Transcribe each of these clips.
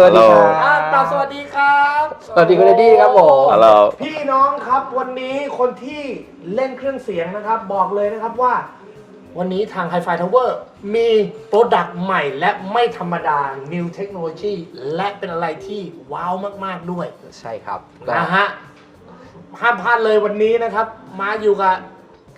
สวัสดีครัอ่าบกราบสวัสดีครับสวัสดีคุณเดดดี้ครับผม Hello พี่น้องครับวันนี้คนที่เล่นเครื่องเสียงนะครับ บอกเลยนะครับว่า วันนี้ทาง Hi-Fi Tower มีโปรดักต์ใหม่และไม่ธรรมดา New Technology และเป็นอะไรที่ว้าวมาก ๆ ด้วยใช่ครับก็นะฮะห้ามพลาดเลยวันนี้นะครับ มาอยู่กับ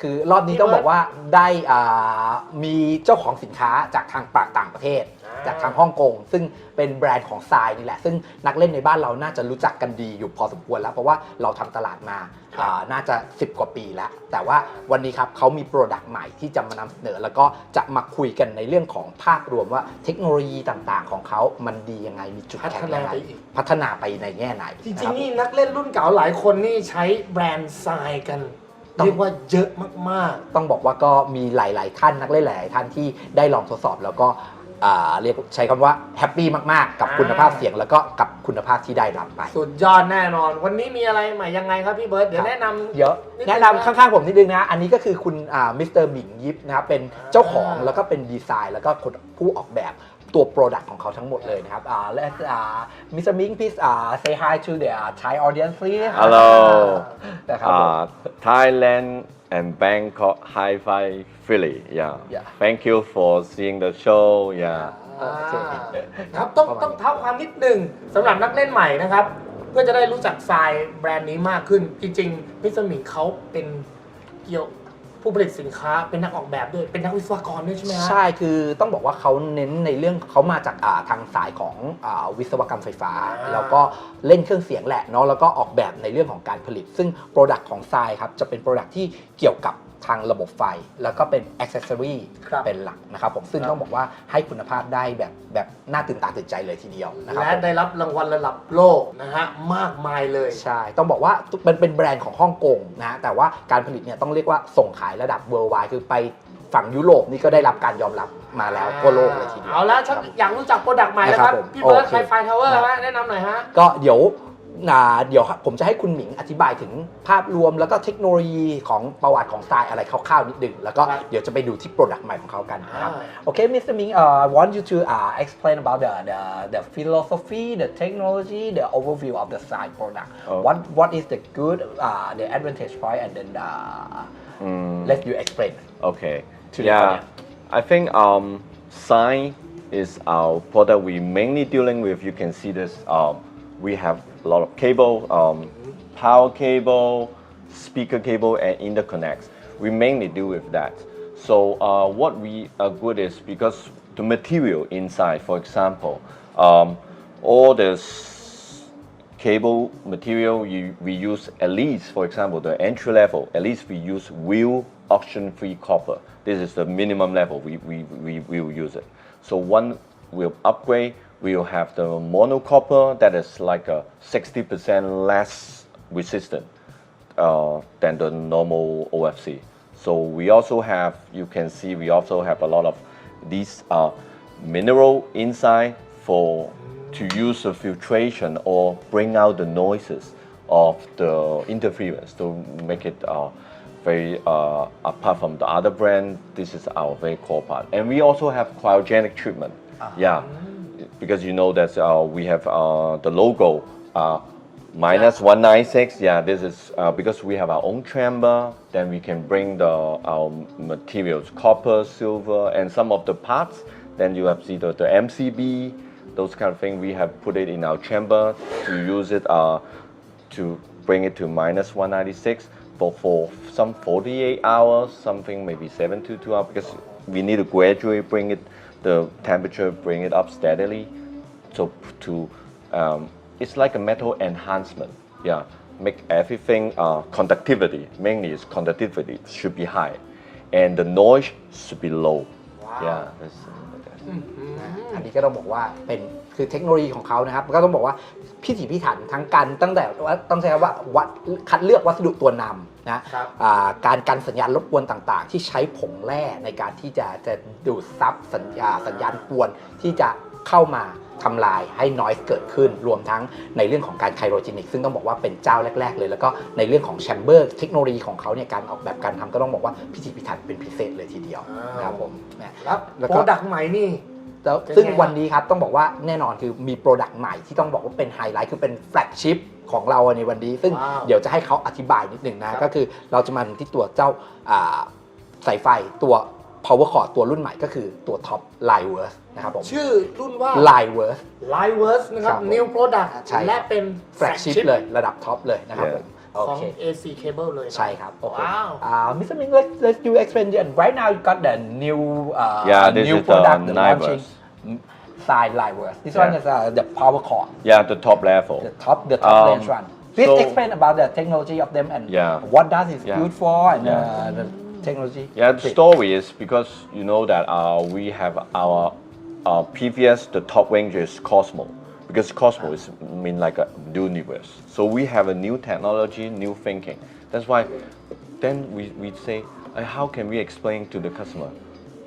คือรอบนี้ต้องบอกว่าได้อ่ามีเจ้าของสินค้าจากทางปากต่างประเทศอ่า จากทางฮ่องกงซึ่งเป็นแบรนด์ของทรายนี่แหละ ซึ่งนักเล่นในบ้านเราน่าจะรู้จักกันดีอยู่พอสมควรแล้ว เพราะว่าเราทำตลาดมาอ่าน่าจะ 10 กว่าปีแล้ว แต่ว่าวันนี้ครับเขามีโปรดักต์ใหม่ที่จะมานำเสนอ แล้วก็จะมาคุยกันในเรื่องของภาพรวมว่าเทคโนโลยีต่างๆ ของเขามันดียังไงมีจุดพัฒแข็งนายังไงไปอีกพัฒนาไปในแง่ไหนจนะริคงบๆนี่นักเล่นรุ่นเก่าหลายคนนี่ใช้แบรนด์ทรายกันต้องเรียกว่าเยอะมากต้องบอกว่าก็มีหลาย ๆ ท่านนักเล่นหลายๆท่านที่ได้ลองทดสอบแล้วก็ อ่าเรียกใช้คำว่าแฮปปี้มากๆ กับอ่าคุณภาพเสียงแล้วก็กับคุณภาพที่ได้รับไปๆสุดยอดแน่นอน วันนี้มีอะไรใหม่ยังไงครับพี่เบิร์ตเดี๋ยวครับแนะนำ เยอะนิดนึงแนะนำข้างๆผมนิดนึงนะ อันนี้ก็คือคุณมิสเตอร์หมิงยิปนะครับเป็นเจ้าของอ่าแล้วก็เป็นดีไซน์ แล้วก็คนผู้ออกแบบตัวโปรดักต์ของเขาทั้งหมดเลยนะครับอ่าและมิสเตอร์มิง please อ่า say hi to the Thai audience please Hello นะครับผม uh, Thailand and Bangkok Hi-Fi Philly yeah. Yeah. Thank you for seeing the show yeah โอเคครับต้องประมาณต้องเท้าความนิดหนึ่งสำหรับนักเล่นใหม่นะครับ เพื่อจะได้รู้จักทรายแบรนด์นี้มากขึ้น จริงๆมิสเตอร์หมิงเขาเป็นเกี่ยว ผู้ผลิตสินค้าเป็นนักออกแบบด้วย เป็นนักวิศวกรด้วยใช่ไหมฮะ ใช่คือต้องบอกว่าเขาเน้นในเรื่องเขามาจากอ่าทางสายของอาวิศวกรรมไฟฟ้า อ่า แล้วก็เล่นเครื่องเสียงแหละเนาะแล้วก็ออกแบบในเรื่องของการผลิต ซึ่งโปรดักต์ของทรายครับจะเป็นโปรดักต์ที่เกี่ยวกับ ทางระบบไฟ แล้วก็เป็นอ c เซสซอรีครับเป็นหลักนะครับผมซึ่งครับ ต้องบอกว่าให้คุณภาพได้แบบแบบน่าตื่นตาตื่นใจเลยทีเดียวนะครับและผม ได้รับรางวัลระดับโลกนะฮะมากมายเลย ใช่ ต้องบอกว่ามันเป็นแบรนด์ของฮ่องกงนะแต่ว่าการผลิตเนี่ยต้องเรียกว่าส่งขายระดับเวอร์ไวคือไปฝั่งยุโรปนี่ก็ได้รับการยอมรับมาแล้วทั่วโลกเลยทีเดียวเอาละชักอยากรู้จักโปรดักต์ใหม่แล้วครับนะครับผมพี่เบิร์ดโอเคไฟไฟทาวเวอร์นะแนะนำหน่อยฮะ ก็เดี๋ยวอ่า เดี๋ยวผมจะให้คุณหมิงอธิบายถึงภาพรวมแล้วก็เทคโนโลยีของประวัติของทรายอะไรคร่าวๆนิดนึงแล้วก็ครับเดี๋ยวจะไปดูที่โปรดักต์ใหม่ของเขากันนะครับอ่าโอเค Mr. Ming uh, I want you to uh, explain about the, the the philosophy the technology the overview of the side product Oh. what what is the good uh, the advantage point and then uh, Mm, let you explain okay To the yeah audience. I think um sign is our product we mainly dealing with you can see this um, we have a lot of cable um, power cable speaker cable and interconnects. We mainly deal with that. So uh, what we are good is because the material inside for example um, all this cable material you, we use at least for example the entry level at least we use wheel auction free copper. This is the minimum level we, we, we will use it. So one will upgrade we'll have the mono copper that is like a 60% less resistant uh, than the normal OFC. So we also have, you can see, we also have a lot of these uh, mineral inside for to use the filtration or bring out the noises of the interference to make it uh, very uh, apart from the other brand. This is our very core part, and we also have cryogenic treatment. Yeah, because you know that uh, we have uh, the logo. Uh, Minus 196, yeah, this is uh, because we have our own chamber, then we can bring the our materials, copper, silver, and some of the parts. Then you have see the, the MCB, those kind of things. We have put it in our chamber to use it uh, to bring it to minus 196 for, for some 48 hours, something maybe 72 hours, because we need to gradually bring it, the temperature, bring it up steadily. So to um, it's like a metal enhancement. Yeah, make everything uh, conductivity mainly is conductivity should be high, and the noise should be low. Wow. Yeah, that's, อันนี้ก็ต้องบอกว่าเป็น คือเทคโนโลยีของเขานะครับก็ต้องบอกว่าพิถีพิถันทั้งการตั้งแต่ว่าต้องใช้คำว่าวัดคัดเลือกวัสดุตัวนำนะครับอ่าการกันสัญญาณรบกวนต่างๆ ที่ใช้ผงแร่ในการที่จะจะดูดซับสัญญาสัญญาณกวนที่จะเข้ามาทำลายให้นอยส์เกิดขึ้น รวมทั้งในเรื่องของการไคโรจินิก ซึ่งต้องบอกว่าเป็นเจ้าแรก ๆ เลย แล้วก็ในเรื่องของแชมเบอร์เทคโนโลยีของเขาเนี่ยการออกแบบการทำก็ต้องบอกว่าพิถีพิถันเป็นพิเศษเลยทีเดียวอ่านนะครับผมนะแล้วแล้วก็โปรดักต์ใหม่นี่ แล้วเป็นไงซึ่งครับวันนี้ครับต้องบอกว่าแน่นอนคือมีโปรดักต์ใหม่ที่ต้องบอกว่าเป็นไฮไลท์คือเป็นแฟลกชิพของเราในวันนี้ ซึ่งว้าวเดี๋ยวจะให้เขาอธิบายนิดหนึ่งนะก็คือเราจะมาที่ตัวเจ้าอ่าสายไฟตัว power cord ตัวรุ่นใหม่ก็คือตัว top Liveverse นะครับผมชื่อรุ่นว่า Liveverse Liveverse นะครับครับผม New Product ใช่ครับและเป็นแฟลกชิพเลยระดับท็อปเลยนะครับผมโอ ของ เค AC Cable เลยนะ ใช่ครับโอเค ว้าว Uh, Mr. Ming, let's, let's do explain it. Right now, you got the new uh, Yeah, this new is the product, the Niveus. launching side Liveverse. This Yeah. one is uh, the power cord, Yeah, the top level. the top the top Um, range one. Please so- explain about the technology of them and Yeah. what does it Yeah. good for and Yeah. uh, the technology. Yeah, the Please. story is because you know that uh, we have our uh, previous the top range is Cosmo because cosmos mean like a universe. So we have a new technology, new thinking. That's why then we, we say how can we explain to the customer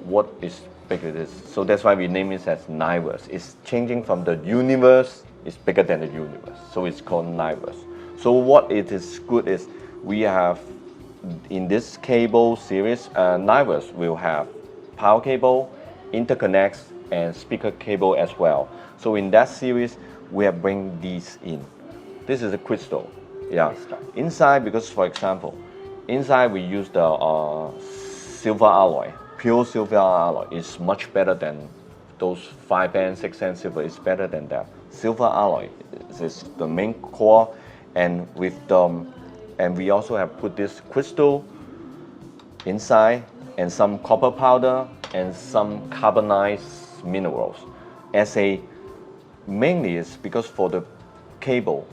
what is bigger this? So that's why we name it as Niverse. It's changing from the universe, it's bigger than the universe. So it's called Niverse. So what it is good is we have in this cable series, uh, Niverse will have power cable, interconnects, and speaker cable as well. So in that series, we have bring these in. This is a crystal. Yeah. Crystal. Inside, because for example, inside we use the uh, silver alloy. Pure silver alloy is much better than those five band, six band silver. It's better than that. Silver alloy is the main core, and with the and we also have put this crystal inside and some copper powder and some carbonized minerals. As a mainly is because for the cable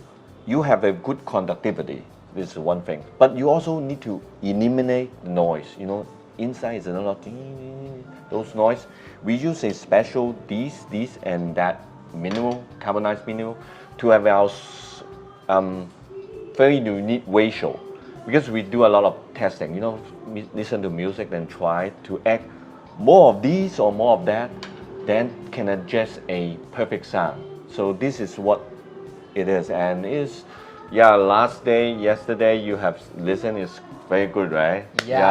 you have a good conductivity this is one thing. But you also need to eliminate noise you know inside is another thing those noise. We use a special these these and that mineral carbonized mineral to have our um, very unique ratio. Because we do a lot of testing you know listen to music and try to add more of these or more of that then can adjust a perfect sound so this is what it is and is yeah last day yesterday you have listened is very good right yeah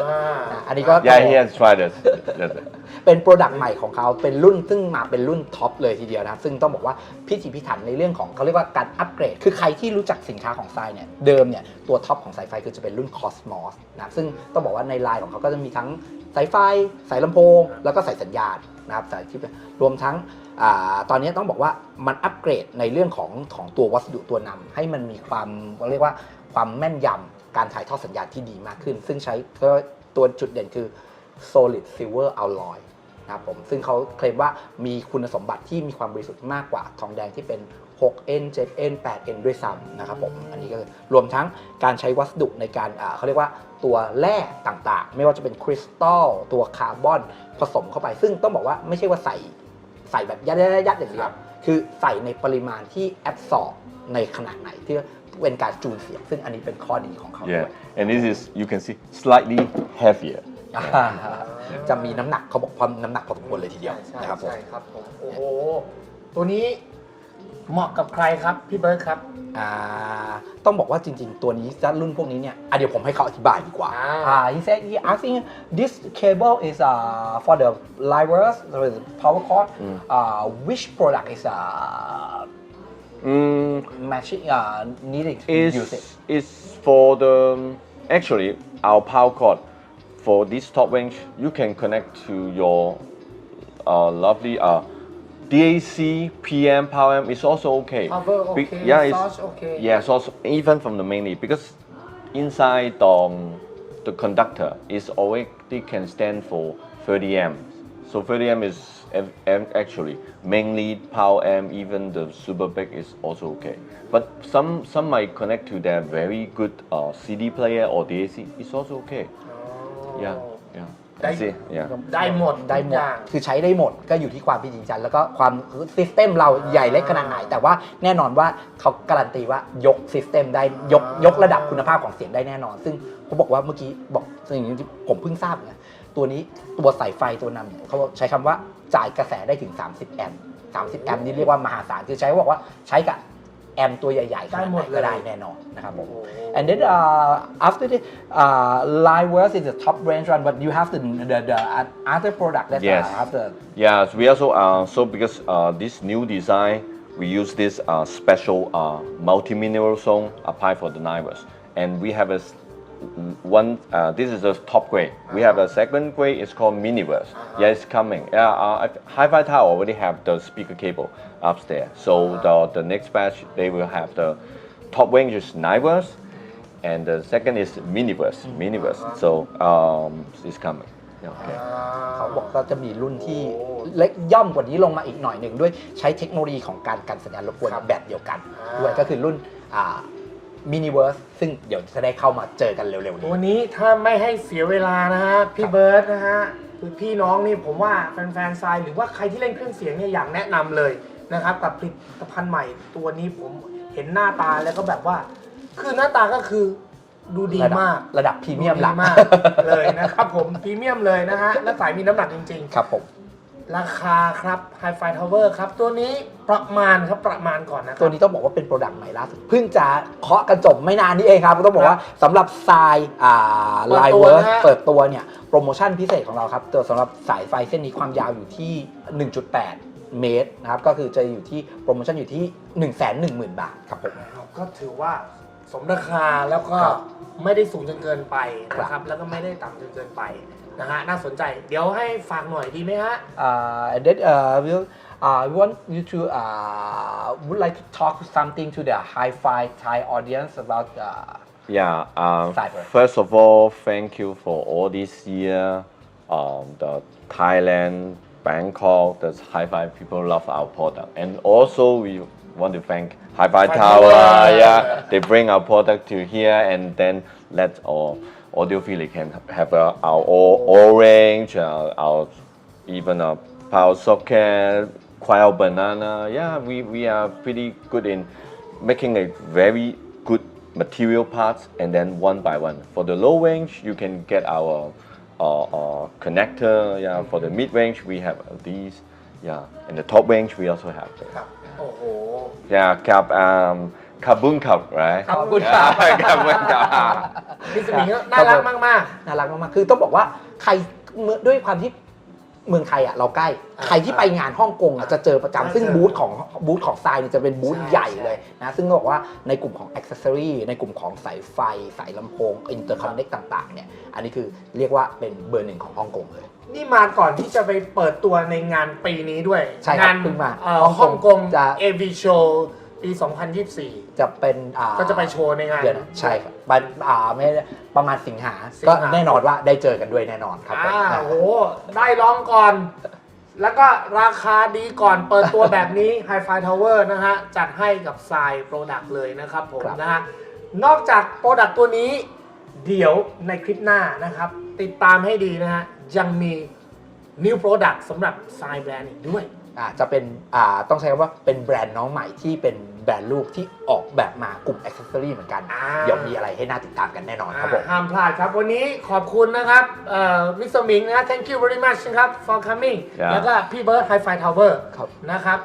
อ่าอันนี้ก็ yeah, yeah he has tried it That's it. เป็นโปรดักต์ใหม่ของเขาเป็นรุ่นซึ่งมาเป็นรุ่นท็อปเลยทีเดียวนะครับซึ่งต้องบอกว่าพิถีพิถันในเรื่องของเขาเรียกว่าการอัปเกรด คือใครที่รู้จักสินค้าของไซเนี่ยเดิมเนี่ยตัวท็อปของสายไฟคือจะเป็นรุ่น Cosmos นะซึ่งต้องบอกว่าในไลน์ของเขาก็จะมีทั้ง สายไฟ สายลำโพง แล้วก็สายสัญญาณนะครับสายที่เป็นรวมทั้งอตอนนี้ต้องบอกว่ามันอัปเกรดในเรื่องของของตัววัสดุตัวนำให้มันมีความเรียกว่าความแม่นยำการถ่ายทอดสัญญาณที่ดีมากขึ้น ซึ่งใช้ตัวจุดเด่นคือ solid silver alloy นะครับผมซึ่งเขาเคลมว่ามีคุณสมบัติที่มีความบริสุทธิ์มากกว่าทองแดงที่เป็น 6N 7N 8N ด้วยซ้ำนะครับผมอันนี้ก็คือรวมทั้งการใช้วัสดุในการอ่าเขาเรียกว่าตัวแร่ต่างๆ ไม่ว่าจะเป็นคริสตัลตัวคาร์บอนผสมเข้าไป ซึ่งต้องบอกว่าไม่ใช่ว่าใส่ใส่แบบยัดๆยัดๆอย่างเดียวคือใส่ในปริมาณที่แอบสอบในขนาดไหนที่เป็นการจูนเสียงซึ่งอันนี้เป็นข้อดีของเขาด้ว yeah ย and this is you can see slightly heavier อ่าจะมีน้ำหนักเขาบอกความน้ำหนักพอสมควรเลยทีเดียวใช่นะครับผมใช่ครับผมโอ้โหตัวนี้ เหมาะกับใครครับพี่เบิร์ดครับอ่าต้องบอกว่าจริงๆ ตัวนี้จะรุ่นพวกนี้เนี่ยอะเดี๋ยวผมให้เขาอธิบายดีกว่าอ่า อ่า he said he asking this cable is uh for the livers the power cord uh which product is uh mm, matching uh needing to is use it is for the actually our power cord for this top range you can connect to your uh, lovely uh, DAC PM power amp is also okay. Power Be- okay, yeah, it's, source okay. Yeah, source even from the mainly because inside the, um, the conductor is already can stand for 30 amp. So 30 amp is am- actually mainly power amp. Even the super big is also okay. But some some might connect to their very good uh, CD player or DAC. It's also okay. Yeah, yeah. That's They- it. Yeah. ได้หมดได้หมทุกดอย่าง คือใช้ได้หมดก็อยู่ที่ความพิจิตรจันแล้วก็ความซิสเต็มเราใหญ่เล็กขนาดไหน แต่ว่าแน่นอนว่าเขาการันตีว่ายกซิสเต็มได้ยกยกระดับคุณภาพของเสียงได้แน่นอน ซึ่งเขาบอกว่าเมื่อกี้บอกสิ่งที่ผมเพิ่งทราบเนี่ยตัวนี้ตัวสายไฟตัวนำเนี่ยเขาใช้คำว่าจ่ายกระแสได้ถึง 30 แอมป์30 แอมป์นี่เรียกว่ามหาศาลคือใช้บอกว่าใช้กับ แอมตัวใหญ่ๆขนาด ได้ห ไห ม น ดเลย ก็ได้แน่นอนนะครับผม โอ้โห And then uh, after the uh, live verse is the top range one, but you have the the, the other product that Yes. uh, have the Yes, we also uh, so because uh, this new design, we use this uh, special uh, multi-mineral zone applied for the nivers, and we have a s- one. Uh, this is the top grade. We have a second grade. It's called Miniverse. Yeah, it's coming. Yeah, uh, Hi-Fi Tower already have the speaker cable upstairs. So the the next batch they will have the top range is nivers, and the second is Miniverse. Miniverse. So um, it's coming. Yeah, Okay. เขาบอกก็จะมีรุ่นที่ โอ้ เล็กย่อมกว่านี้ลงมาอีกหน่อยหนึ่งด้วยใช้เทคโนโลยีของการกันสัญญาณรบกวน ครับ แบบเดียวกัน อ่า ด้วยก็คือรุ่น มินิเวิร์สซึ่งเดี๋ยวจะได้เข้ามาเจอกันเร็วๆนี้วันนี้ถ้าไม่ให้เสียเวลานะฮะพี่เบิร์ดนะฮะคือพี่น้องนี่ผมว่าแฟนๆทรายหรือว่าใครที่เล่นเครื่องเสียงเนี่ยอยากแนะนำเลยนะครับกับผลิตภัณฑ์ใหม่ตัวนี้ผมเห็นหน้าตาแล้วก็แบบว่า คือหน้าตาก็คือดูดีระดับมากระดับพรีเมียมดูหลัดีกมากเลยนะครับผมพรีเมียมเลยนะฮะและสายมีน้ำหนักจริงครับผมๆ ราคาครับ Hi-Fi Tower ครับ ตัวนี้ประมาณครับประมาณก่อนนะคตัรัวบ นี้ต้องบอกว่าเป็นโปรดักต์ใหม่ล่าสุดเพิ่งจะเคาะกระจบไม่นานนี้เองครับ ต้องบอกว่าสำหรับทรายอ่าเปิดไลตัวเวิร์นะฮะ เปิดตัวเนี่ยโปรโมชั่นพิเศษของเราครับตัวสำหรับสายไฟเส้นนี้ความยาวอยู่ที่ 1.8 เมตรนะครับ ก็คือจะอยู่ที่โปรโมชั่นอยู่ที่ 1 1 0 0 0 0 บาทครับผม ก็ถือว่าสมราคาแล้วก็ครับไม่ได้สูงจนเกินไปนะคครัรับบแล้วก็ไม่ได้ต่ำจนเกินไป นะฮะน่าสนใจ เดี๋ยวให้ฝากหน่อยดีไหมฮะ uh, and then uh, we'll, uh, we want you to uh, would like to talk something to the hi-fi Thai audience about uh, Yeah. Um, Cyber. first of all, thank you for all this year. Um, the Thailand, Bangkok, the Hi-Fi people love our product, and also we want to thank Hi-Fi Hi-Fi Tower. Tower. Yeah, they bring our product to here, and then let our audiophile can have uh, our orange, uh, our even a power socket, quail banana. Yeah, we, we are pretty good in making a very good material parts and then one by one. For the low range, you can get our uh, uh, connector. Yeah, for the mid range, we have these. Yeah, and the top range, we also have. That. Oh, oh. Yeah, Um, โอ้โห Yeah, cap um, carbon cup, right? ขอบคุณครับ Yeah, carbon cup. พี่สมิงก็น่ารักมากน่ารักมากๆคือต้องบอกว่าใครเมื่อด้วยความที่เมืองไทยอะเราใกล้อ่าใครที่ไปงานฮ่องกงอะจะเจอประจำใช่ซึ่งใช่บูธของบูธของทรายเนี่ยจะเป็นบูธใช่ใหญ่ใช่เลยนะซึ่งต้องบอกว่าในกลุ่มของอ c เซ s ซอรีในกลุ่มของสายไฟ สายลำโพงอินเตอร์คอนเน c ต่างๆเนี่ยอันนี้คือเรียกว่าเป็นเบอร์หนึ่งของฮ่องกงเลยๆนี่มาก่อนที่จะไปเปิดตัวในงานปีนี้ด้วยใช่ครับงานเพิ่งมาเอ่อฮ่ฮ่อองงกกงงจะ AV Show ปี 2024 จะเป็นอ่าก็จะไปโชว์ในงาน เดือนใช่ครับบันอ่าไม่ได้ประมาณสิงหาสิงหา ก็แน่นอนว่าได้เจอกันด้วยแน่นอนครับผมอ่านะโอ้โห ได้ลองก่อน แล้วก็ราคาดีก่อนเปิดตัวแบบนี้ Hi-Fi Tower นะฮะ จัดให้กับทรายโปรดักต์เลยนะครับผมครับนะฮะ นอกจากโปรดักต์ตัวนี้ เดี๋ยวในคลิปหน้านะครับ ติดตามให้ดีนะฮะ ยังมี New Product สำหรับทรายแบรนด์อีกด้วย อ่าจะเป็นอ่าต้องใช้คำว่าเป็นแบรนด์น้องใหม่ที่เป็นแบรนด์ลูกที่ออกแบบมากลุ่มอ c เซ s ซอรีเหมือนกัน อ่า เดี๋ยวมีอะไรให้น่าติดตามกันแน่นอนครับผมห้ามพลาดครับ วันนี้ขอบคุณนะครับมิสเตอร์มิงนะ thank you very much นะครับ for coming Yeah. แล้วก็พี่เบิร์ด Hi-Fi Tower ครับ นะครับ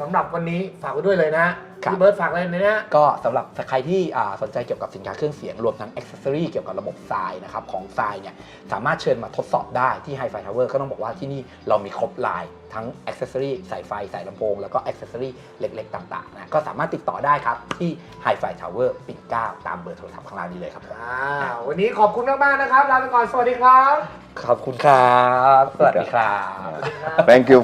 สำหรับวันนี้ฝากไว้ด้วยเลยนะครับ พี่เบิร์ดฝากอะไรนะก็สำหรับใครที่อ่าสนใจเกี่ยวกับสินค้าเครื่องเสียง รวมทั้งอ c เซ s ซอรีเกี่ยวกับระบบทรายนะครับของทรายเนี่ยสามารถเชิญมาทดสอบได้ที่ Hi-Fi Tower ก็ต้องบอกว่าที่นี่เรามีครบลายทั้งอ c เซ s ซอรีสายไฟสายลำโพง แล้วก็อ c เซ s ซอรีเล็กๆ ต่างๆนะก็สามารถติดต่อได้ครับที่ Hi-Fi Tower ปิ่นเกล้าตามเบอร์โทรศัพท์ข้างล่างนี้เลยครับผมอ่าวันนี้ขอบคุณมากๆนะครับลาไปก่อนสวัสดีครับขอบคุณครับสวัสดีครับ Thank you.